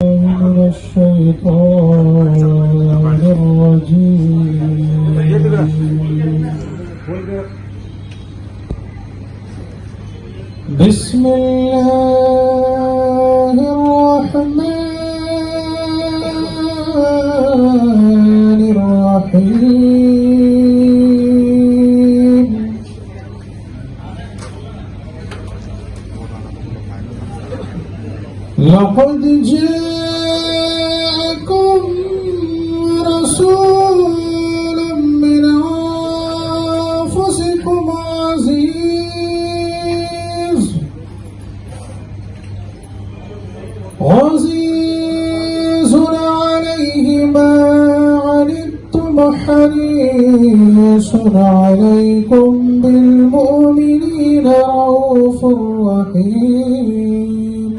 بسم الله الرحمن الرحيم. لقد جاءكم حريص عليكم بالمؤمنين رؤوف رحيم.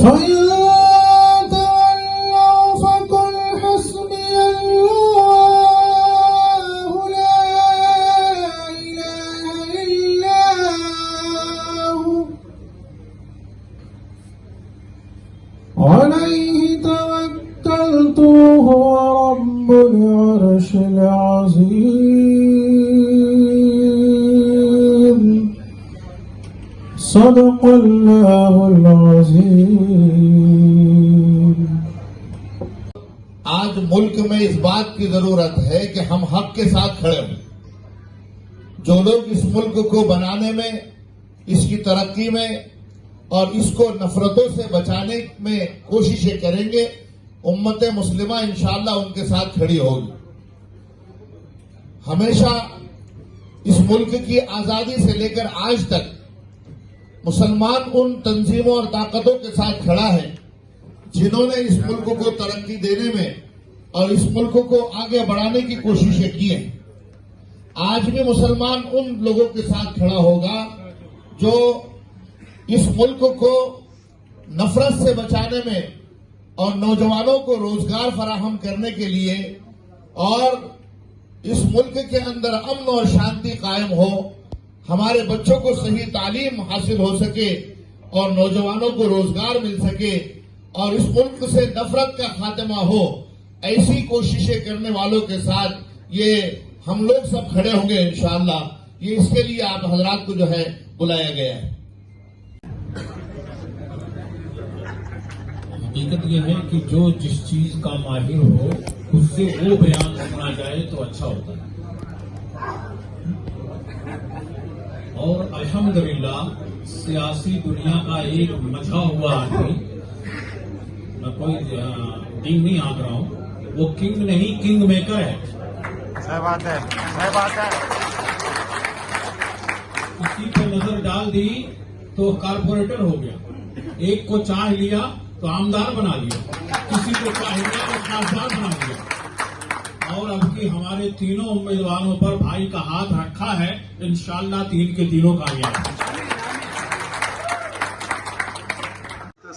فإن تولوا فقل الله لا إله إلا صدق الله العظيم آج ملک میں اس بات کی ضرورت ہے کہ ہم حق کے ساتھ کھڑے ہوں۔ جو لوگ اس ملک کو بنانے میں، اس کی ترقی میں اور اس کو نفرتوں سے بچانے میں کوششیں کریں گے، امت مسلمہ انشاءاللہ ان کے ساتھ کھڑی ہوگی۔ ہمیشہ اس ملک کی آزادی سے لے کر آج تک مسلمان ان تنظیموں اور طاقتوں کے ساتھ کھڑا ہے جنہوں نے اس ملک کو ترقی دینے میں اور اس ملک کو آگے بڑھانے کی کوششیں کی ہیں۔ آج بھی مسلمان ان لوگوں کے ساتھ کھڑا ہوگا جو اس ملک کو نفرت سے بچانے میں اور نوجوانوں کو روزگار فراہم کرنے کے لیے اور اس ملک کے اندر امن اور شانتی قائم ہو۔ ہمارے بچوں کو صحیح تعلیم حاصل ہو سکے اور نوجوانوں کو روزگار مل سکے اور اس ملک سے نفرت کا خاتمہ ہو، ایسی کوششیں کرنے والوں کے ساتھ یہ ہم لوگ سب کھڑے ہوں گے انشاءاللہ۔ یہ اس کے لیے آپ حضرات کو جو ہے بلایا گیا ہے۔ حقیقت یہ ہے کہ جو جس چیز کا ماہر ہو، اس سے وہ بیان سنا جائے تو اچھا ہوتا ہے۔ اور الحمدللہ سیاسی دنیا کا ایک مجھا ہوا آدمی میں کوئی کنگ نہیں آگ رہا ہوں وہ کنگ نہیں کنگ میکر ہے۔ صحیح بات ہے صحیح بات ہے۔ کسی پہ نظر ڈال دی تو کارپوریٹر ہو گیا۔ ایک کو چاہ لیا تو آمدار بنا لیا۔ کسی کو چاہ لیا تو خاصدار بنا لیا۔ اور اب کی ہمارے تینوں امیدواروں پر بھائی کا ہاتھ رکھا ہے، انشاءاللہ تین کے تینوں کامیاب